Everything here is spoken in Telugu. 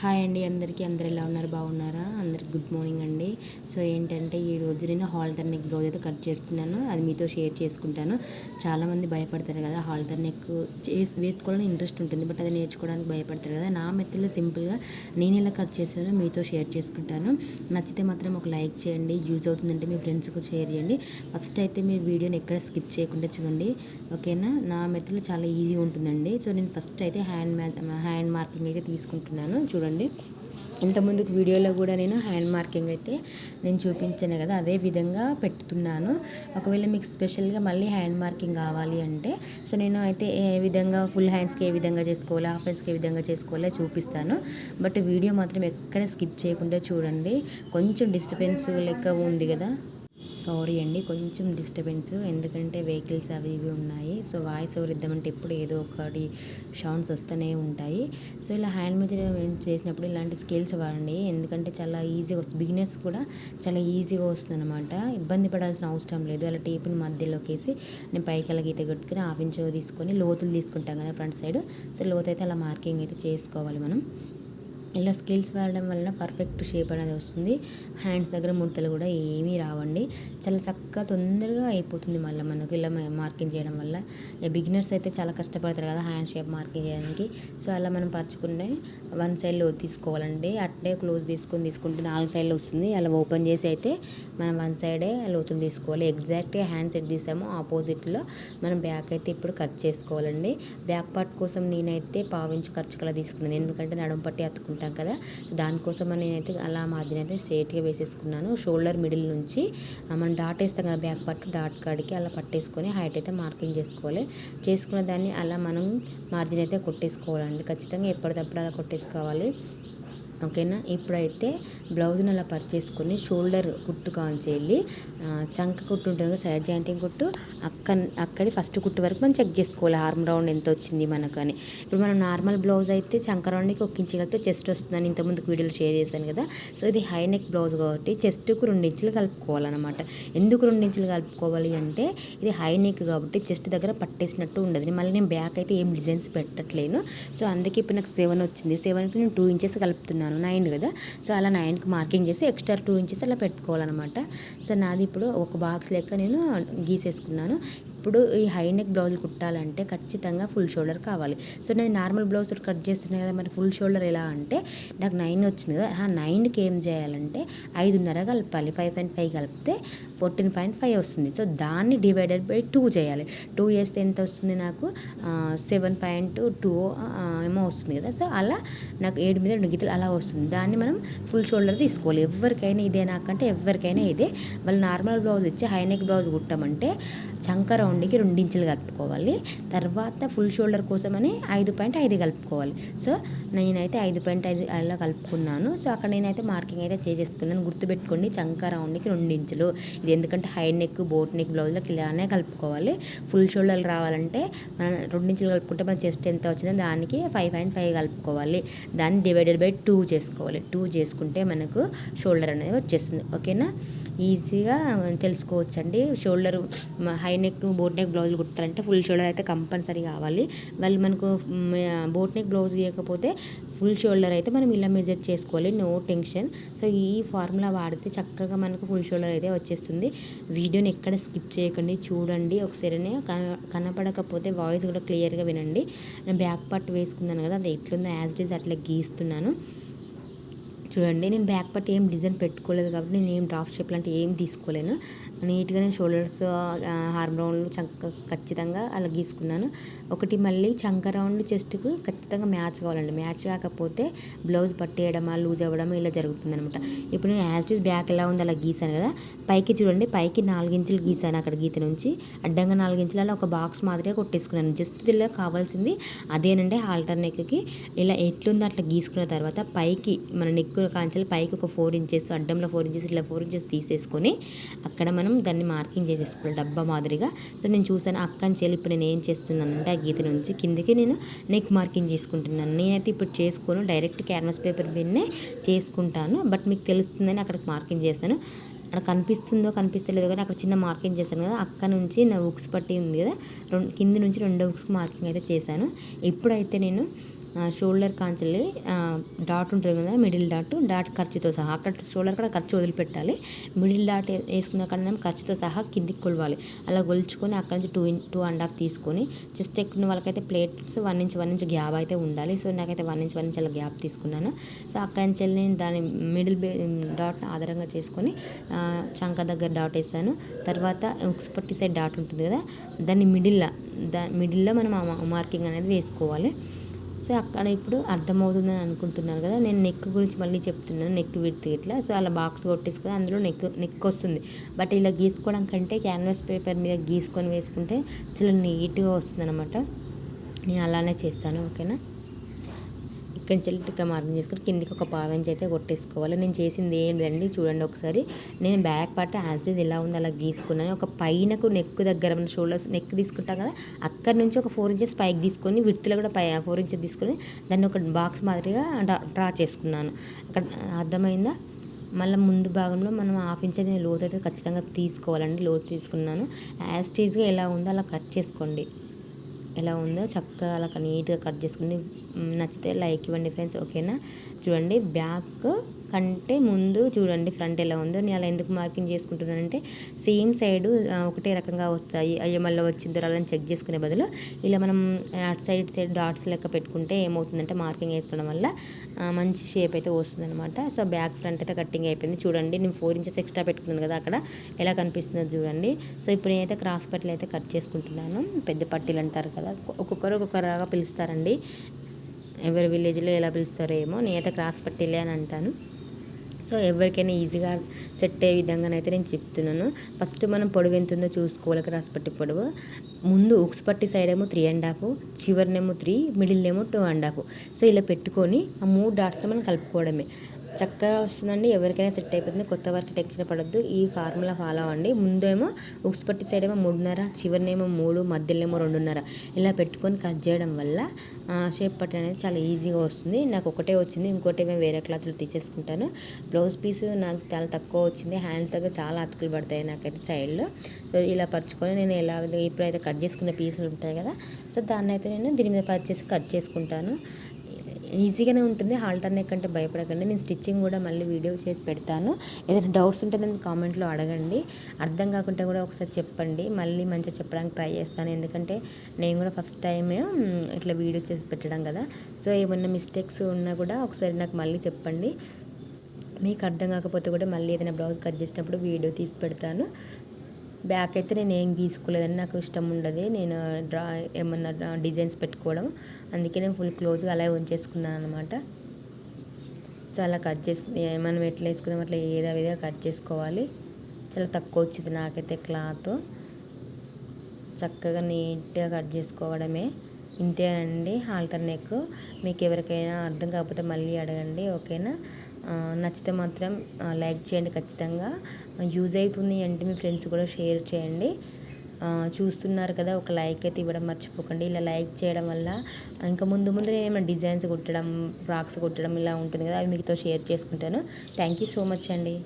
హాయ్ అండి అందరికీ అందరు ఎలా ఉన్నారు? బాగున్నారా? అందరికి గుడ్ మార్నింగ్ అండి. సో ఏంటంటే ఈ రోజు నేను హాల్టర్ నెక్ బ్లౌజ్ అయితే కట్ చేస్తున్నాను. అది మీతో షేర్ చేసుకుంటాను. చాలామంది భయపడతారు కదా హాల్టర్ నెక్ వేసుకోవాలని ఇంట్రెస్ట్ ఉంటుంది. బట్ అది నేర్చుకోవడానికి భయపడతారు కదా. నా మెత్తలో సింపుల్గా నేను ఎలా కట్ చేశానో మీతో షేర్ చేసుకుంటాను. నచ్చితే మాత్రం ఒక లైక్ చేయండి. యూజ్ అవుతుందంటే మీ ఫ్రెండ్స్కి షేర్ చేయండి. ఫస్ట్ అయితే మీరు వీడియోని ఎక్కడ స్కిప్ చేయకుండా చూడండి. ఓకేనా? నా మెత్తలో చాలా ఈజీ ఉంటుందండి. సో నేను ఫస్ట్ అయితే హ్యాండ్ హ్యాండ్ మార్కింగ్ అయితే తీసుకుంటున్నాను. చూడండి. ఇంతకుముందుకు వీడియోలో కూడా నేను హ్యాండ్ మార్కింగ్ అయితే నేను చూపించాను కదా అదే విధంగా పెట్టుతున్నాను. ఒకవేళ మీకు స్పెషల్గా మళ్ళీ హ్యాండ్ మార్కింగ్ కావాలి అంటే సో నేను అయితే ఏ విధంగా ఫుల్ హ్యాండ్స్కి ఏ విధంగా చేసుకోవాలో హాఫ్ హ్యాండ్స్కి ఏ విధంగా చేసుకోవాలో చూపిస్తాను. బట్ వీడియో మాత్రం ఎక్కడ స్కిప్ చేయకుండా చూడండి. కొంచెం డిస్టర్బెన్స్ లెక్క ఉంది కదా. సారీ అండి. కొంచెం డిస్టర్బెన్స్ ఎందుకంటే వెహికల్స్ అవి ఇవి ఉన్నాయి. సో వాయిస్ ఓవర్ ఇద్దామంటే ఎప్పుడు ఏదో ఒకటి సౌండ్స్ వస్తూనే ఉంటాయి. సో ఇలా హ్యాండ్ మెజర్మెంట్ చేసినప్పుడు ఇలాంటి స్కేల్స్ వాడండి. ఎందుకంటే చాలా ఈజీగా వస్తుంది బిగినర్స్ కూడా చాలా ఈజీగా వస్తుంది అనమాట ఇబ్బంది పడాల్సిన అవసరం లేదు. అలా టేపుని మధ్యలోకి వేసి నేను పైకి అలా గీత కొట్టుకుని హాఫ్ తీసుకొని లోతులు తీసుకుంటాం కదా ఫ్రంట్ సైడ్. సో లోతు అయితే అలా మార్కింగ్ అయితే చేసుకోవాలి మనం. ఇలా స్కిల్స్ వాడడం వలన పర్ఫెక్ట్ షేప్ అనేది వస్తుంది. హ్యాండ్స్ దగ్గర ముడతలు కూడా ఏమీ రావండి. చాలా చక్కగా తొందరగా అయిపోతుంది మళ్ళీ మనకు ఇలా మార్కింగ్ చేయడం వల్ల. బిగినర్స్ అయితే చాలా కష్టపడతారు కదా హ్యాండ్ షేప్ మార్కింగ్ చేయడానికి. సో అలా మనం పరచుకునే వన్ సైడ్లో తీసుకోవాలండి. అట్టే క్లోజ్ తీసుకొని తీసుకుంటే నాలుగు సైడ్లో వస్తుంది. అలా ఓపెన్ చేసి అయితే మనం వన్ సైడే లోతులు తీసుకోవాలి. ఎగ్జాక్ట్గా హ్యాండ్ సెట్ తీసామో. ఆపోజిట్లో మనం బ్యాక్ అయితే ఇప్పుడు కట్ చేసుకోవాలండి. బ్యాక్ పార్ట్ కోసం నేనైతే పావించి ఖర్చు కలా తీసుకున్నాను. ఎందుకంటే నడుము పట్టి అతుకుంటాం కదా. దానికోసం నేనైతే అలా మార్జిన్ అయితే స్ట్రేట్గా వేసేసుకున్నాను. షోల్డర్ మిడిల్ నుంచి మనం డాట్ వేస్తాం కదా బ్యాక్ పార్ట్ డాట్ కాడికి అలా పట్టేసుకొని హైట్ అయితే మార్కింగ్ చేసుకోవాలి. చేసుకున్న దాన్ని అలా మనం మార్జిన్ అయితే కొట్టేసుకోవాలండి. ఖచ్చితంగా ఎప్పటికప్పుడు అలా కొట్టేసుకోవాలి. ఓకేనా? ఇప్పుడైతే బ్లౌజ్ని అలా పర్చేసుకొని షోల్డర్ కుట్టు కాంచి వెళ్ళి చంక కుట్టు ఉంటుంది కదా సైడ్ జాయింటింగ్ కుట్టు అక్క అక్కడి ఫస్ట్ కుట్టు వరకు మనం చెక్ చేసుకోవాలి. ఆర్మ్ రౌండ్ ఎంత వచ్చింది మనకు అని ఇప్పుడు మనం నార్మల్ బ్లౌజ్ అయితే చంక రౌండ్కి ఒక ఇంచు కలిపితే చెస్ట్ వస్తుందని ఇంతకుముందుకు వీడియోలు షేర్ చేశాను కదా. సో ఇది హై నెక్ బ్లౌజ్ కాబట్టి చెస్ట్కు రెండు ఇంచులు కలుపుకోవాలన్నమాట. ఎందుకు రెండు ఇంచులు కలుపుకోవాలి అంటే ఇది హై నెక్ కాబట్టి చెస్ట్ దగ్గర పట్టేసినట్టు ఉండదు. మళ్ళీ నేను బ్యాక్ అయితే ఏం డిజైన్స్ పెట్టట్లేను. సో అందుకే ఇప్పుడు నాకు సెవెన్ వచ్చింది. సెవెన్కి నేను టూ ఇంచెస్ కలుపుతున్నాను. నైన్ కదా? సో అలా నైన్కి మార్కింగ్ చేసి ఎక్స్ట్రా టూ ఇంచెస్ అలా పెట్టుకోవాలన్నమాట. సో నాది ఇప్పుడు ఒక బాక్స్ లెక్క నేను గీసేసుకున్నాను. ఇప్పుడు ఈ హై నెక్ బ్లౌజ్ కుట్టాలంటే ఖచ్చితంగా ఫుల్ షోల్డర్ కావాలి. సో నేను నార్మల్ బ్లౌజ్ కట్ చేస్తున్నాను కదా మరి ఫుల్ షోల్డర్ ఎలా అంటే నాకు నైన్ వచ్చింది కదా ఆ నైన్కి ఏం చేయాలంటే ఐదున్నర కలపాలి. ఫైవ్ పాయింట్ ఫైవ్ కలిపితే ఫోర్టీన్ పాయింట్ ఫైవ్ వస్తుంది. సో దాన్ని డివైడెడ్ బై టూ చేయాలి. టూ చేస్తే ఎంత వస్తుంది నాకు? సెవెన్ పాయింట్ టూ ఏమో వస్తుంది కదా. సో అలా నాకు ఏడు మీద రెండు గీతలు అలా వస్తుంది. దాన్ని మనం ఫుల్ షోల్డర్ తీసుకోవాలి. ఎవరికైనా ఇదే నాకంటే ఎవరికైనా ఇదే. వాళ్ళు నార్మల్ బ్లౌజ్ ఇచ్చి హై నెక్ బ్లౌజ్ కుట్టామంటే చంక రౌండ్కి రెండించులు కలుపుకోవాలి. తర్వాత ఫుల్ షోల్డర్ కోసమని ఐదు పాయింట్ ఐదు కలుపుకోవాలి. సో నేనైతే ఐదు పాయింట్ ఐదు అలా కలుపుకున్నాను. సో అక్కడ నేనైతే మార్కింగ్ అయితే చేసేసుకున్నాను. గుర్తుపెట్టుకోండి చంక రౌండ్కి రెండించులు ఇది ఎందుకంటే హై నెక్ బోట్ నెక్ బ్లౌజ్లోకి ఇలానే కలుపుకోవాలి. ఫుల్ షోల్డర్ రావాలంటే మనం రెండించులు కలుపుకుంటే మన చెస్ట్ ఎంత వచ్చిందో దానికి ఫైవ్ పాయింట్ ఫైవ్ కలుపుకోవాలి. దాన్ని డివైడెడ్ బై టూ చేసుకోవాలి. టూ చేసుకుంటే మనకు షోల్డర్ అనేది వచ్చేస్తుంది. ఓకేనా? ఈజీగా తెలుసుకోవచ్చండి. Shoulder high neck boat neck blouse కుట్టాలంటే full shoulder అయితే కంపల్సరీ కావాలి. వాళ్ళు మనకు బోట్ నెక్ బ్లౌజ్ ఇవ్వకపోతే ఫుల్ షోల్డర్ అయితే మనం ఇలా మెజర్ చేసుకోవాలి. No tension. సో ఈ ఫార్ములా వాడితే చక్కగా మనకు ఫుల్ షోల్డర్ అయితే వచ్చేస్తుంది. వీడియోని ఎక్కడ స్కిప్ చేయకండి. చూడండి. ఒకసారినే కనపడకపోతే వాయిస్ కూడా క్లియర్గా వినండి. నేను బ్యాక్ పార్ట్ వేసుకున్నాను కదా అది ఎట్లుందో యాజ్ ఇట్ ఈజ్ అట్లా గీస్తున్నాను. చూడండి నేను బ్యాక్ పార్ట్ ఏం డిజైన్ పెట్టుకోలేదు కాబట్టి నేను ఏం డ్రాఫ్ట్ షేప్ లాంటి ఏం తీసుకోలేను. నీట్గా నేను షోల్డర్స్ హార్మ్ రౌండ్లు చంక ఖచ్చితంగా అలా గీసుకున్నాను. ఒకటి మళ్ళీ చంక రౌండ్ చెస్ట్కు ఖచ్చితంగా మ్యాచ్ కావాలండి. మ్యాచ్ కాకపోతే బ్లౌజ్ పట్టేయడమా లూజ్ అవ్వడం ఇలా జరుగుతుందనమాట ఇప్పుడు నేను యాజ్ టీస్ బ్యాక్ ఎలా ఉంది అలా గీసాను కదా. పైకి చూడండి పైకి నాలుగించులు గీసాను అక్కడ గీత నుంచి. అడ్డంగా నాలుగించులు అలా ఒక బాక్స్ మాదిరిగా కొట్టేసుకున్నాను. జస్ట్ ఇలా కావాల్సింది. అదేనండి ఆల్టర్ నెక్కి ఇలా ఎట్లుందో అట్లా గీసుకున్న తర్వాత పైకి మన నెక్ కాంచెలు పైకి ఒక ఫోర్ ఇంచెస్ అడ్డంలో ఫోర్ ఇంచెస్ ఇలా ఫోర్ ఇంచెస్ తీసేసుకొని అక్కడ మనం దాన్ని మార్కింగ్ చేసేసుకోవాలి డబ్బా మాదిరిగా. సో నేను చూసాను అక్కంచెలు ఇప్పుడు నేను ఏం చేస్తున్నానంటే ఆ గీత నుంచి కిందకి నేను నెక్ మార్కింగ్ చేసుకుంటున్నాను. నేనైతే ఇప్పుడు చేసుకోను డైరెక్ట్ క్యాన్వాస్ పేపర్ మీదనే చేసుకుంటాను. బట్ మీకు తెలుస్తుందని అక్కడికి మార్కింగ్ చేశాను. అక్కడ కనిపిస్తుందో కనిపిస్తలేదో కానీ అక్కడ చిన్న మార్కింగ్ చేశాను కదా అక్కడ నుంచి నా ఉక్స్ పట్టి ఉంది కదా రెండు కింద నుంచి రెండో ఉక్స్ మార్కింగ్ అయితే చేశాను. ఇప్పుడైతే నేను షోల్డర్ కాంచెల్లి డాట్ ఉంటుంది కదా మిడిల్ డాట్ డాట్ ఖర్చుతో సహా. అక్కడ షోల్డర్ కూడా ఖర్చు వదిలిపెట్టాలి. మిడిల్ డాట్ వేసుకున్న కన్నా ఖర్చుతో సహా కిందికి కొలవాలి. అలా కొలుచుకొని అక్కడ నుంచి two in two and half తీసుకొని చెస్ట్ ఎక్కున్న వాళ్ళకైతే pleats one inch one inch gap అయితే ఉండాలి. సో నాకైతే వన్ ఇంచ్ వన్ ఇంచ్ అలా గ్యాప్ తీసుకున్నాను. సో అక్కడి నుంచి వెళ్ళి నేను దాని మిడిల్ డాట్ ఆధారంగా చేసుకొని చంక దగ్గర డాట్ వేసాను. తర్వాత ఉక్స్పట్టి సైడ్ డాట్ ఉంటుంది కదా దాన్ని మిడిల్లో దా మిడిల్లో మనం ఆ మార్కింగ్ అనేది వేసుకోవాలి. సో అక్కడ ఇప్పుడు అర్థమవుతుందని అనుకుంటున్నారు కదా. నేను నెక్ గురించి మళ్ళీ చెప్తున్నాను. నెక్ విడితే ఇట్లా సో అలా బాక్స్ కొట్టేసుకొని అందులో నెక్ నెక్ వస్తుంది. బట్ ఇలా గీసుకోవడం కంటే క్యాన్వాస్ పేపర్ మీద గీసుకొని వేసుకుంటే చాలా నీట్గా వస్తుంది అనమాట నేను అలానే చేస్తాను ఓకేనా? ఇక్కడి నుంచి వెళ్ళి టిక్క మార్కింగ్ కిందికి ఒక పావించి అయితే కొట్టేసుకోవాలి. నేను చేసింది ఏం లేదండి చూడండి ఒకసారి. నేను బ్యాక్ పార్ట్ యాజ్ ఇట్ ఎలా ఉందో అలా గీసుకున్నాను. ఒక పైనకు నెక్ దగ్గర మన షోల్డర్స్ నెక్ తీసుకుంటాం కదా అక్కడ నుంచి ఒక ఫోర్ ఇంచెస్ పైకి తీసుకొని విత్తులో కూడా పై ఫోర్ ఇంచెస్ తీసుకొని దాన్ని ఒక బాక్స్ మాదిరిగా డ్రా చేసుకున్నాను. అక్కడ అర్థమైందా? మళ్ళీ ముందు భాగంలో మనం హాఫ్ ఇంచ్ అయితే లోతు అయితే ఖచ్చితంగా తీసుకోవాలండి లోతు తీసుకున్నాను. యాజ్ టీజ్గా ఎలా ఉందో అలా కట్ చేసుకోండి. ఎలా ఉందో చక్కగా అలా నీట్గా కట్ చేసుకుని నచ్చితే లైక్ ఇవ్వండి ఫ్రెండ్స్ ఓకేనా? చూడండి బ్యాక్ కంటే ముందు చూడండి ఫ్రంట్ ఎలా ఉందో. నేను అలా ఎందుకు మార్కింగ్ చేసుకుంటున్నానంటే సేమ్ సైడ్ ఒకటే రకంగా వస్తాయి అయ్యో మళ్ళీ వచ్చిందో అలా చెక్ చేసుకునే బదులు ఇలా మనం అటు సైడ్ సైడ్ డాట్స్ లెక్క పెట్టుకుంటే ఏమవుతుందంటే మార్కింగ్ వేసుకోవడం వల్ల మంచి షేప్ అయితే వస్తుందన్నమాట. సో బ్యాక్ ఫ్రంట్ అయితే కట్టింగ్ అయిపోయింది. చూడండి నేను ఫోర్ ఇంచెస్ ఎక్స్ట్రా పెట్టుకున్నాను కదా అక్కడ. ఎలా కనిపిస్తుందో చూడండి. సో ఇప్పుడు నేనైతే క్రాస్ పట్టీలు అయితే కట్ చేసుకుంటున్నాను. పెద్ద పట్టీలు అంటారు కదా ఒక్కొక్కరు ఒక్కొక్కరుగా పిలుస్తారండి. ఎవరి విలేజ్లో ఎలా పిలుస్తారో ఏమో. నేనైతే క్రాస్ పట్టీలే అని అంటాను. సో ఎవరికైనా ఈజీగా సెట్ అయ్యే విధంగానైతే నేను చెప్తున్నాను. ఫస్ట్ మనం పొడవు ఎంత ఉందో చూసుకోవాలి రాసిపట్టి పొడవు. ముందు ఉక్స్ పట్టి సైడ్ ఏమో త్రీ అండ్ హాఫ్ చివరినేమో త్రీ మిడిల్ ఏమో టూ అండ్ హాఫ్ సో ఇలా పెట్టుకొని ఆ మూడు డాట్స్ మనం కలుపుకోవడమే. చక్కగా వస్తుందండి. ఎవరికైనా సెట్ అయిపోతుంది. కొత్త వారికి టెన్షన్ పడద్దు. ఈ ఫార్ములా ఫాలో అవ్వండి. ముందేమో ఉక్స్ పట్టి సైడ్ ఏమో మూడున్నర చివరినేమో మూడు మధ్యలోనేమో రెండున్నర. ఇలా పెట్టుకొని కట్ చేయడం వల్ల షేప్ పట్టి అనేది చాలా ఈజీగా వస్తుంది. నాకు ఒకటే వచ్చింది. ఇంకోటి ఏమో వేరే క్లాత్లు తీసేసుకుంటాను. బ్లౌజ్ పీస్ నాకు చాలా తక్కువ వచ్చింది. హ్యాండ్స్ దగ్గర చాలా అతుకులు పడతాయి నాకైతే సైడ్లో. సో ఇలా పరుచుకొని నేను ఎలా ఇప్పుడైతే కట్ చేసుకున్న పీసులు ఉంటాయి కదా సో దాన్ని అయితే నేను దీని మీద పరిచేసి కట్ చేసుకుంటాను. ఈజీగానే ఉంటుంది. హాల్టర్ నెక్ అంటే భయపడకండి. నేను స్టిచ్చింగ్ కూడా మళ్ళీ వీడియో చేసి పెడతాను. ఏదైనా డౌట్స్ ఉంటే నేను కామెంట్లో అడగండి. అర్థం కాకుంటే కూడా ఒకసారి చెప్పండి. మళ్ళీ మంచిగా చెప్పడానికి ట్రై చేస్తాను. ఎందుకంటే నేను కూడా ఫస్ట్ టైం ఇట్లా వీడియో చేసి పెట్టడం కదా. సో ఏమన్నా మిస్టేక్స్ ఉన్నా కూడా ఒకసారి నాకు మళ్ళీ చెప్పండి. మీకు అర్థం కాకపోతే కూడా మళ్ళీ ఏదైనా బ్లౌజ్ కట్ చేసినప్పుడు వీడియో తీసి పెడతాను. బ్యాక్ అయితే నేను ఏం గీసుకోలేదని నాకు ఇష్టం ఉండదు. నేను డ్రా ఏమన్నా డ్రా- డిజైన్స్ పెట్టుకోవడం. అందుకే నేను ఫుల్ క్లోజ్గా అలా ఉంచేసుకున్నాను అనమాట సో అలా కట్ చేసుకుని మనం ఎట్లా వేసుకున్నాం అట్లా ఏదో విధంగా కట్ చేసుకోవాలి. చాలా తక్కువ వచ్చింది నాకైతే క్లాత్. చక్కగా నీట్గా కట్ చేసుకోవడమే. ఇంతే అండి హాల్టర్ నెక్. మీకు ఎవరికైనా అర్థం కాకపోతే మళ్ళీ అడగండి ఓకేనా? నచ్చితే మాత్రం లైక్ చేయండి ఖచ్చితంగా. యూజ్ అవుతుంది అంటే మీ ఫ్రెండ్స్ కూడా షేర్ చేయండి. చూస్తున్నారు కదా ఒక లైక్ అయితే ఇవ్వడం మర్చిపోకండి. ఇలా లైక్ చేయడం వల్ల ఇంకా ముందు ముందు నేను ఏమైనా డిజైన్స్ కుట్టడం ఫ్రాక్స్ కుట్టడం ఇలా ఉంటుంది కదా అవి మీతో షేర్ చేసుకుంటాను. థ్యాంక్ యూ సో మచ్ అండి.